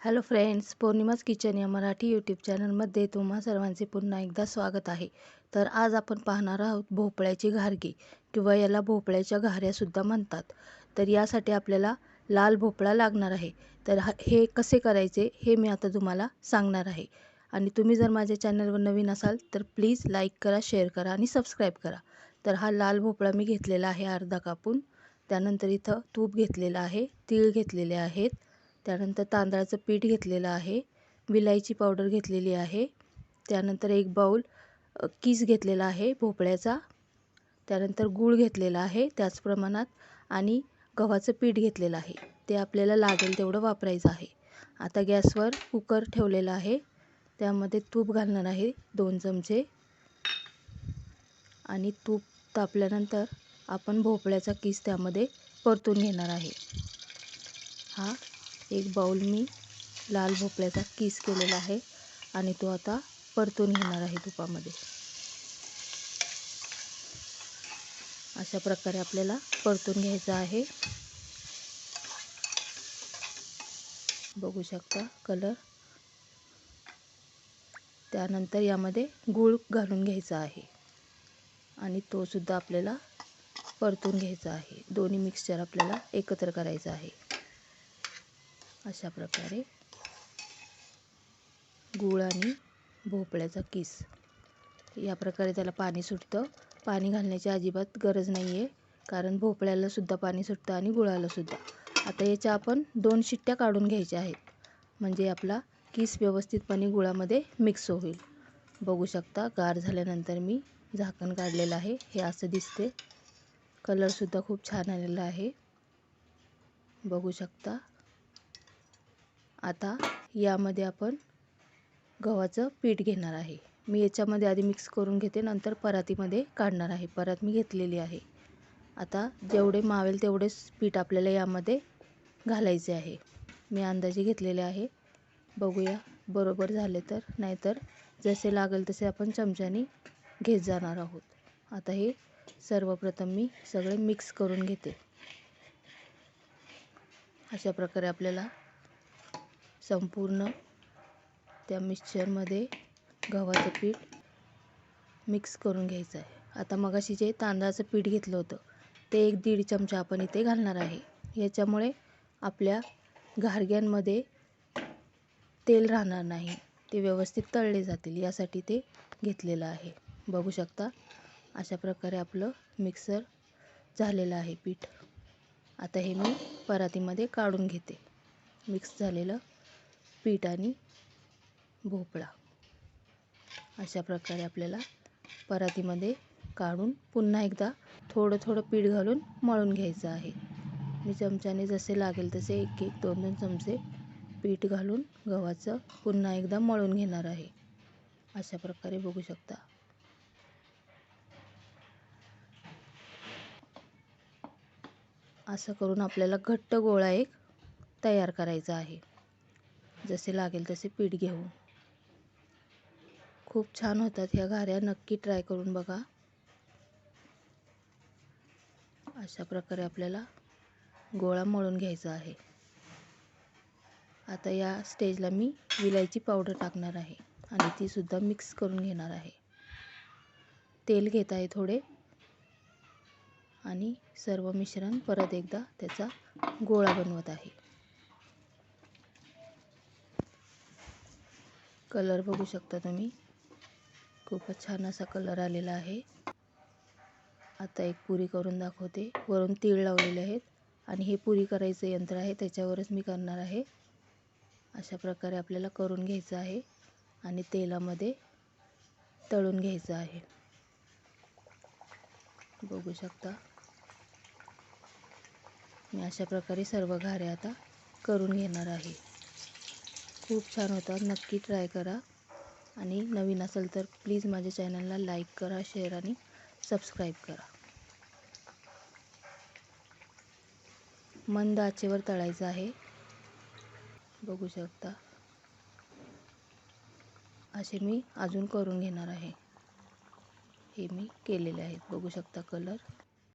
Hello friends पौर्णिमाज kitchen या Marathi YouTube चॅनलमध्ये तुम्हा सर्वांचे पुन्हा एकदा स्वागत आहे. तर आज आपण पाहणार आहोत भोपळ्याची घारगी किंवा याला भोपळ्याच्या घाऱ्यासुद्धा म्हणतात. तर यासाठी आपल्याला लाल भोपळा लागणार आहे. तर हा हे कसे करायचे हे मी आता तुम्हाला सांगणार आहे. आणि तुम्ही जर माझ्या चॅनलवर नवीन असाल तर प्लीज लाईक करा शेअर करा आणि सबस्क्राईब करा. तर हा लाल भोपळा मी घेतलेला आहे अर्धा कापून. त्यानंतर इथं तूप घेतलेलं आहे तीळ घेतलेले आहेत. त्यानंतर तांदळाचं पीठ घेतलेलं आहे विलायची पावडर घेतलेली आहे त्यानंतर एक बाऊल किस घेतलेला आहे भोपळ्याचा त्यानंतर गूळ घेतलेला आहे त्याच प्रमाणात आणि गव्हाचं पीठ घेतलेलं आहे. ते आपल्याला लागेल तेवढं वापरायचं आहे. आता गॅसवर कुकर ठेवलेला आहे. त्यामध्ये तूप घालणार आहे दोन चमचे. आणि तूप तापल्यानंतर आपण भोपळ्याचा किस त्यामध्ये परतून घेणार आहे. हा एक बाऊल मी लाल भोपळ्याचा किस केलेला आहे आणि तो आता परतून घेणार आहे तुपामध्ये. अशा प्रकारे आपल्याला परतून घ्यायचं आहे. बघू शकता कलर त्यानंतर यामध्ये गूळ घालून घ्यायचा आहे. आणि तो सुद्धा आपल्याला परतून घ्यायचा आहे. दोन्ही मिक्सचर आपल्याला एकत्र करायचं आहे. अशा प्रकारे गूळ आणि भोपळ्याचा किस. या प्रकारे त्याला पाणी सुटतं. पाणी घालण्याची अजिबात गरज नाही आहे कारण भोपळ्यालासुद्धा पाणी सुटतं आणि गुळालासुद्धा आता याच्या आपण दोन शिट्ट्या काढून घ्यायच्या आहेत. म्हणजे आपला किस व्यवस्थितपणे गुळामध्ये मिक्स होईल. बघू शकता गार झाल्यानंतर मी झाकण काढलेलं आहे. हे असं दिसते. कलरसुद्धा खूप छान आलेला आहे. बघू शकता. आता यामध्ये आपण गव्हाचं पीठ घेणार आहे. मी याच्यामध्ये आधी मिक्स करून घेते नंतर परातीमध्ये काढणार आहे. परात मी घेतलेली आहे. आता जेवढे मावेल तेवढेच पीठ आपल्याला यामध्ये घालायचे आहे. मी अंदाजे घेतलेले आहे. बघूया बरोबर झाले तर. नाहीतर जसे लागेल तसे आपण चमच्याने घेत जाणार आहोत. आता हे सर्वप्रथम मी सगळे मिक्स करून घेते. अशा प्रकारे आपल्याला संपूर्ण त्या मिक्सचरमध्ये गव्हाचं पीठ मिक्स करून घ्यायचं आहे. आता मगाशी जे तांदळाचं पीठ घेतलं होतं ते एक दीड चमचा आपण इथे घालणार आहे. याच्यामुळे आपल्या घारग्यांमध्ये तेल राहणार नाही ते व्यवस्थित तळले जातील यासाठी ते घेतलेलं आहे. बघू शकता अशा प्रकारे आपलं मिक्सर झालेलं आहे पीठ. आता हे मी परातीमध्ये काढून घेते. मिक्स झालेलं पीठ आणि भोपळा अशा प्रकारे आपल्याला परातीमध्ये काढून पुन्हा एकदा थोडं थोडं पीठ घालून मळून घ्यायचं आहे. मी चमच्याने जसे लागेल तसे एक एक दोन दोन चमचे पीठ घालून गव्हाचं पुन्हा एकदा मळून घेणार आहे. अशा प्रकारे बघू शकता. असं करून आपल्याला घट्ट गोळा एक तयार करायचा आहे. जसे लागेल तसे पीठ घेऊन खूप छान होतात ह्या घाऱ्या नक्की ट्राय करून बघा. अशा प्रकारे आपल्याला गोळा मळून घ्यायचा आहे. आता या स्टेजला मी विलायची पावडर टाकणार आहे आणि ती सुद्धा मिक्स करून घेणार आहे. तेल घेत आहे थोडे. आणि सर्व मिश्रण परत एकदा त्याचा गोळा बनवत आहे. कलर बघू शकता तुम्ही. खूपच छान असा कलर आलेला आहे. आता एक पुरी करून दाखवते. वरून तीळ लावलेले आहेत आणि हे पुरी करायचं यंत्र आहे त्याच्यावरच मी करणार आहे. अशा प्रकारे आपल्याला करून घ्यायचं आहे आणि तेलामध्ये तळून घ्यायचं आहे. बघू शकता. मी अशा प्रकारे सर्व घारे आता करून घेणार आहे. खूप छान होतात नक्की ट्राय करा. आणि नवीन असेल तर प्लीज माझ्या चॅनलला लाईक करा शेअर आणि सबस्क्राईब करा. मंद आचेवर तळायचं आहे. बघू शकता. असे मी अजून करून घेणार आहे. हे मी केलेले आहेत. बघू शकता कलर